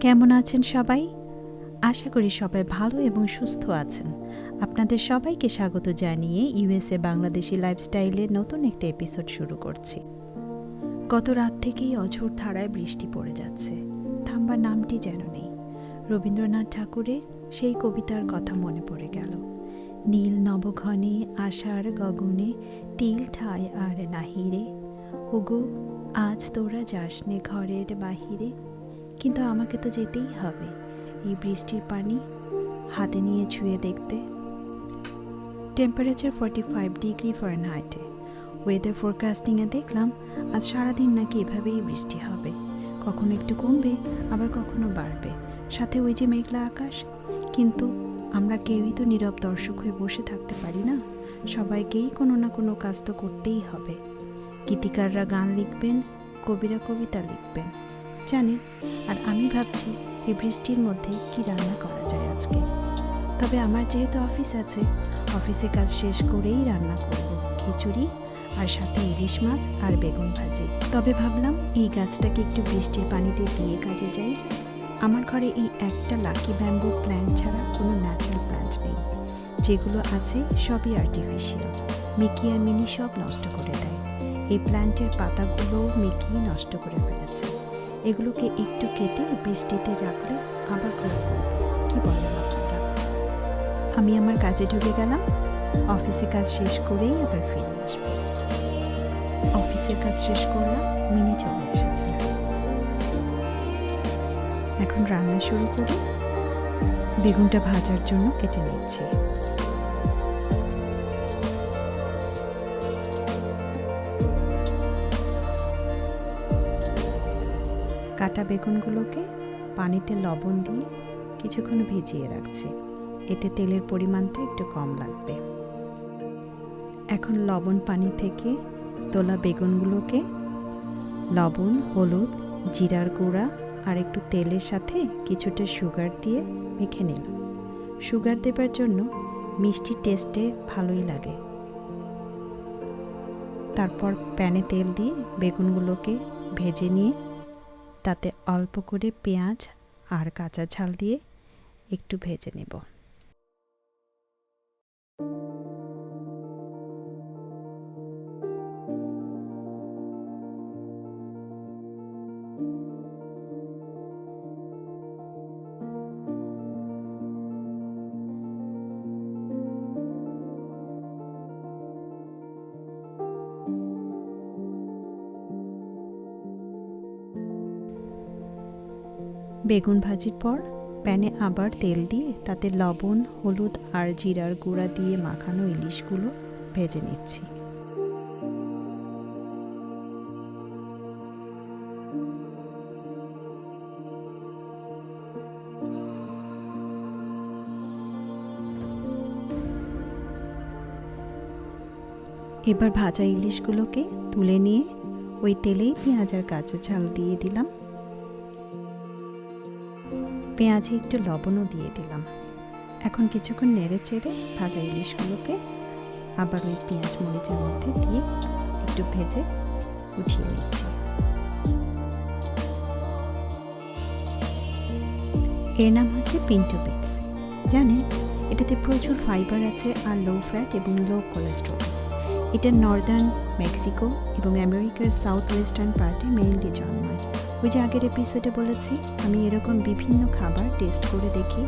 কেমন আছেন সবাই? আশা করি সবাই ভালো এবং সুস্থ আছেন। আপনাদের সবাইকে স্বাগত জানিয়ে ইউএসএ বাংলাদেশি লাইফস্টাইলের নতুন একটা এপিসোড শুরু করছি। গত রাত থেকেই অঝোর ধারায় বৃষ্টি পড়ে যাচ্ছে। থাম্বার নামটি যেন নেই। রবীন্দ্রনাথ ঠাকুরের সেই কবিতার কথা মনে পড়ে গেল। নীল নবঘনে আষাঢ় গগনে তিল ঠায় আর নাহিরে। ওগো আজ তোরা যাসনে ঘরের বাহিরে। কিন্তু আমাকে তো যেতেই হবে। এই বৃষ্টির পানি হাতে নিয়ে ছুঁয়ে দেখতে। টেম্পারেচার ফর্টি ফাইভ ডিগ্রি ফারেনহাইটে ওয়েদার ফোরকাস্টিংয়ে দেখলাম আজ সারাদিন নাকি এভাবেই বৃষ্টি হবে। কখনো একটু কমবে, আবার কখনো বাড়বে। সাথে ওই যে মেঘলা আকাশ। কিন্তু আমরা কেউই তো নীরব দর্শক হয়ে বসে থাকতে পারি না। সবাইকেই কোনো না কোনো কাজ তো করতেই হবে। গীতিকাররা গান লিখবেন, কবিরা কবিতা লিখবেন। জানি আর আমি ভাবছি এই বৃষ্টির মধ্যে কি রান্না করা যায় আজকে। তবে আমার যেহেতু অফিস আছে, অফিসে কাজ শেষ করেই রান্না করব খিচুড়ি আর সাথে ইলিশ মাছ আর বেগুন ভাজি। তবে ভাবলাম এই গাছটাকে একটু বৃষ্টির পানিতে দিয়ে কাজে যাই। আমার ঘরে এই একটা লাকি ব্যাম্বু প্ল্যান্ট ছাড়া কোনো ন্যাচারাল প্ল্যান্ট নেই। যেগুলো আছে সবই আর্টিফিশিয়াল মিকি আর মিনি সব নষ্ট করে দেয়। এই প্ল্যান্টের পাতাগুলোও মিকি নষ্ট করে ফেলেছে এগুলোকে একটু কেটে বৃষ্টিতে রাখলে আবার কি আপনারা আমি আমার কাজে ঢুকে গেলাম। অফিসে কাজ শেষ করেই আবার ফিরে আসব। অফিসের কাজ শেষ করলাম মিনি চলে এসেছে। এখন রান্না শুরু করি। বেগুনটা ভাজার জন্য কেটে নিচ্ছি। কাটা বেগুনগুলোকে পানিতে লবণ দিয়ে কিছুক্ষণ ভিজিয়ে রাখছি। এতে তেলের পরিমাণটা একটু কম লাগবে। এখন লবণ পানি থেকে তোলা বেগুনগুলোকে লবণ, হলুদ, জিরার গুঁড়া আর একটু তেলের সাথে কিছুটা সুগার দিয়ে মেখে নিলাম। সুগার দেবার জন্য মিষ্টি টেস্টে ভালোই লাগে। তারপর প্যানে তেল দিয়ে বেগুনগুলোকে ভেজে নিয়ে তাতে অল্প করে পেঁয়াজ আর কাঁচা ঝাল দিয়ে একটু ভেজে নেব। বেগুন ভাজির পর প্যানে আবার তেল দিয়ে তাতে লবণ, হলুদ আর জিরার গুঁড়া দিয়ে মাখানো ইলিশগুলো ভেজে নিচ্ছি। এবার ভাজা ইলিশগুলোকে তুলে নিয়ে ওই তেলেই পেঁয়াজ আর কাঁচা ঝাল দিয়ে দিলাম। পেঁয়াজে একটু লবণও দিয়ে দিলাম। এখন কিছুক্ষণ নেড়ে চেড়ে ভাজা ইলিশগুলোকে আবার ওই পেঁয়াজ মরিচের মধ্যে দিয়ে একটু ভেজে উঠিয়ে নিচ্ছি। এর নাম হচ্ছে পিন্টো বিটস। জানেন, এটাতে প্রচুর ফাইবার আছে আর লো ফ্যাট এবং লো কোলেস্ট্রল এটা নর্দার্ন মেক্সিকো এবং আমেরিকার সাউথ ওয়েস্টার্ন পার্টে মেইনলি জন্মায়। ওই যে আগের এপিসোডে বলেছি, আমি এরকম বিভিন্ন খাবার টেস্ট করে দেখি।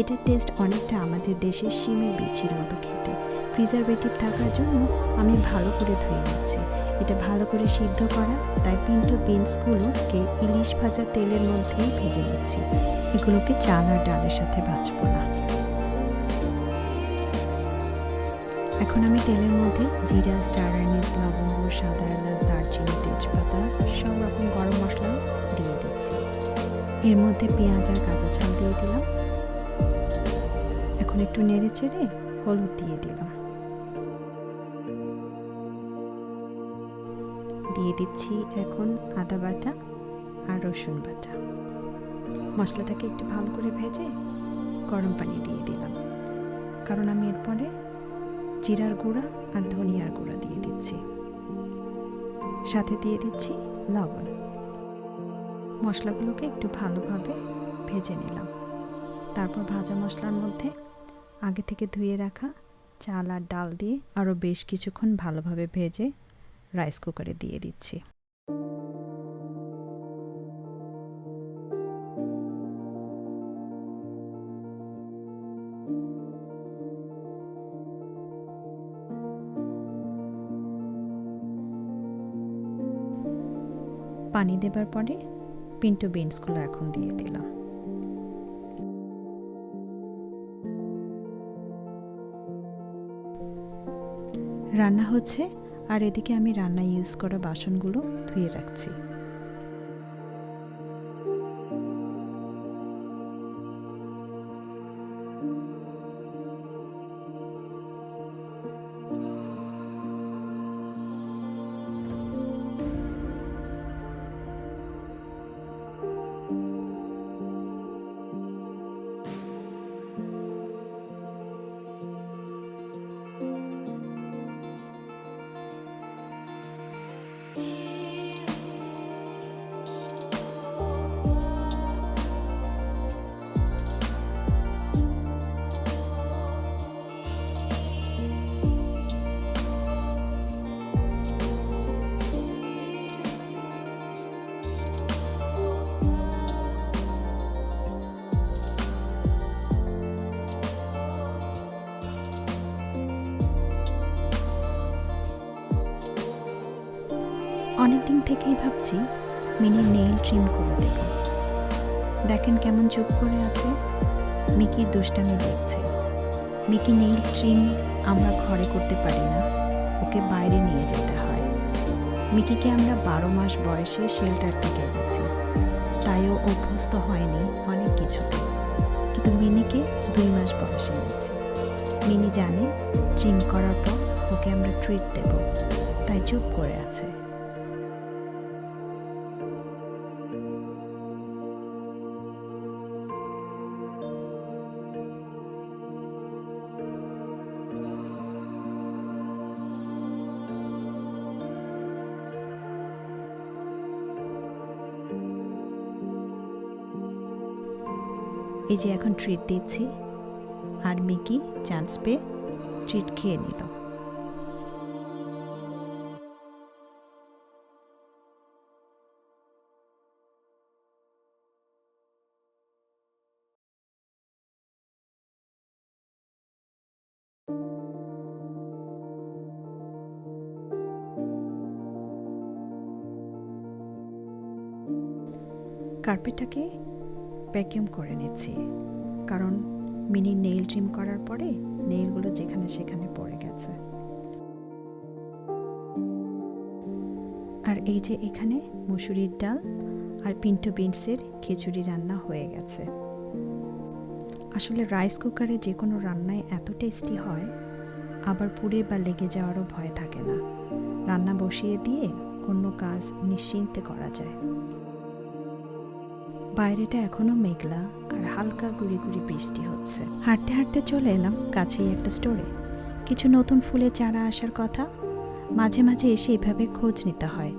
এটার টেস্ট অনেকটা আমাদের দেশের শিমের বিচির মতো খেতে। প্রিজারভেটিভ থাকার জন্য আমি ভালো করে ধুয়ে নিচ্ছি। এটা ভালো করে সিদ্ধ করা, তাই পিন্টো বিনসগুলোকে ইলিশ ভাজা তেলের মধ্যেই ভেজে নিচ্ছি। এগুলোকে চাল আর ডালের সাথে ভাজবো না। এখন আমি তেলের মধ্যে জিরা স্টার আনিস লবঙ্গ, সাদা এলাচ, দারচিনি, তেজপাতা, সব রকম গরম মশলা এর মধ্যে পেঁয়াজ আর কাঁচা ঝাল দিয়ে দিলাম। এখন একটু নেড়ে চেড়ে হলুদ দিয়ে দিলাম। দিয়ে দিচ্ছি এখন আদা বাটা আর রসুন বাটা। মশলাটাকে একটু ভালো করে ভেজে গরম পানি দিয়ে দিলাম। কারণ আমি এরপরে জিরার গুঁড়া আর ধনিয়ার গুঁড়া দিয়ে দিচ্ছি। সাথে দিয়ে দিচ্ছি লবণ। মশলাগুলোকে একটু ভালোভাবে ভেজে নিলাম। তারপর ভাজা মশলার মধ্যে আগে থেকে ধুয়ে রাখা চাল আর ডাল দিয়ে আরও বেশ কিছুক্ষণ ভালোভাবে ভেজে রাইস কুকারে দিয়ে দিচ্ছি। পানি দেবার পরে পিন্টো বিনসগুলো এখন দিয়ে দিলাম। রান্না হচ্ছে, আর এদিকে আমি রান্না ইউজ করা বাসনগুলো ধুয়ে রাখছি। অনেকদিন থেকেই ভাবছি মিনি নেইল ট্রিম করে দেব। দেখেন কেমন চুপ করে আছে। মিকির দুষ্টামি দেখছে। মিকি নেইল ট্রিম আমরা ঘরে করতে পারি না। ওকে বাইরে নিয়ে যেতে হয়। মিকিকে আমরা বারো মাস বয়সে শেল্টার থেকে গেছি তাইও অভ্যস্ত হয়নি অনেক কিছুতে। কিন্তু মিনিকে দুই মাস বয়সে নিয়েছি মিনি জানে ট্রিম করার পর ওকে আমরা ট্রিট দেব। তাই চুপ করে আছে। এই যে এখন ট্রিট দিচ্ছি। আর মিকি চান্স পেয়ে ট্রিট খেয়ে নিল। কার্পেটটাকে ভ্যাকিউম করে নিচ্ছি। কারণ মিনি নেইল ট্রিম করার পরে নেইলগুলো যেখানে সেখানে পড়ে গেছে। আর এই যে এখানে মুসুরির ডাল আর পিন্টো বিনসের খিচুড়ি রান্না হয়ে গেছে। আসলে রাইস কুকারে যে কোনো রান্নায় এত টেস্টি হয়, আবার পুড়ে বা লেগে যাওয়ারও ভয় থাকে না। রান্না বসিয়ে দিয়ে অন্য কাজ নিশ্চিন্তে করা যায়। বাইরেটা এখনও মেঘলা আর হালকা গুড়ি গুড়ি বৃষ্টি হচ্ছে। হাঁটতে হাঁটতে চলে এলাম কাছেই একটা স্টোরে কিছু নতুন ফুলের চারা আসার কথা। মাঝে মাঝে এসে এভাবে খোঁজ নিতে হয়।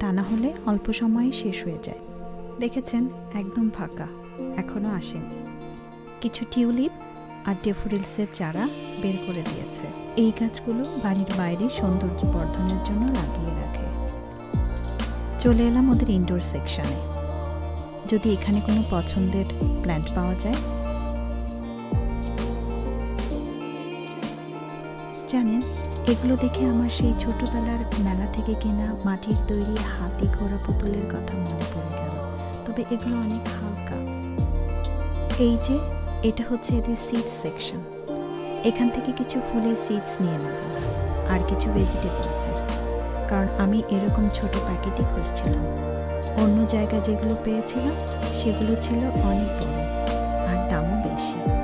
তা না হলে অল্প সময়ে শেষ হয়ে যায়। দেখেছেন, একদম ফাঁকা। এখনও আসেনি। কিছু টিউলিপ আর ডেফোডিলসের চারা বের করে দিয়েছে। এই গাছগুলো বাড়ির বাইরে সৌন্দর্য বর্ধনের জন্য লাগিয়ে রাখে। চলে এলাম ওদের ইনডোর সেকশনে যদি এখানে কোনো পছন্দের প্ল্যান্ট পাওয়া যায়? জানেন, এগুলো দেখে আমার সেই ছোটবেলার মেলা থেকে কেনা মাটির তৈরি হাতি ঘোড়া পুতুলের কথা মনে পড়ে গেল। তবে এগুলো অনেক হালকা। এই যে, এটা হচ্ছে এদের সিড সেকশন এখান থেকে কিছু ফুলের সিডস নিয়ে নেব, আর কিছু ভেজিটেবলসের কারণ আমি এরকম ছোট প্যাকেটই খুঁজছিলাম। অন্য জায়গায় যেগুলো পেয়েছিলাম সেগুলো ছিল অনেক বড় আর দামও বেশি।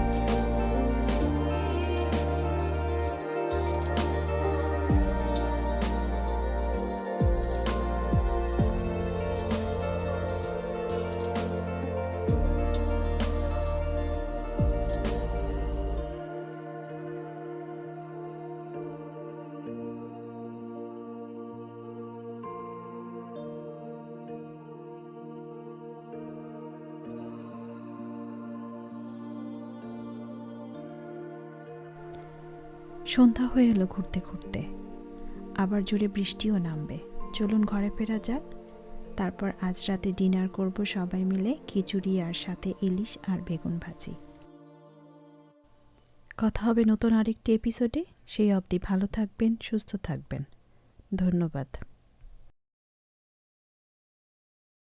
সন্ধ্যা হয়ে এলো ঘুরতে ঘুরতে। আবার জোরে বৃষ্টিও নামবে। চলুন ঘরে ফেরা যাক। তারপর আজ রাতে ডিনার করব সবাই মিলে খিচুড়ি আর সাথে ইলিশ আর বেগুন ভাজি। কথা হবে নতুন আরেকটি এপিসোডে। সেই অবধি ভালো থাকবেন, সুস্থ থাকবেন। ধন্যবাদ।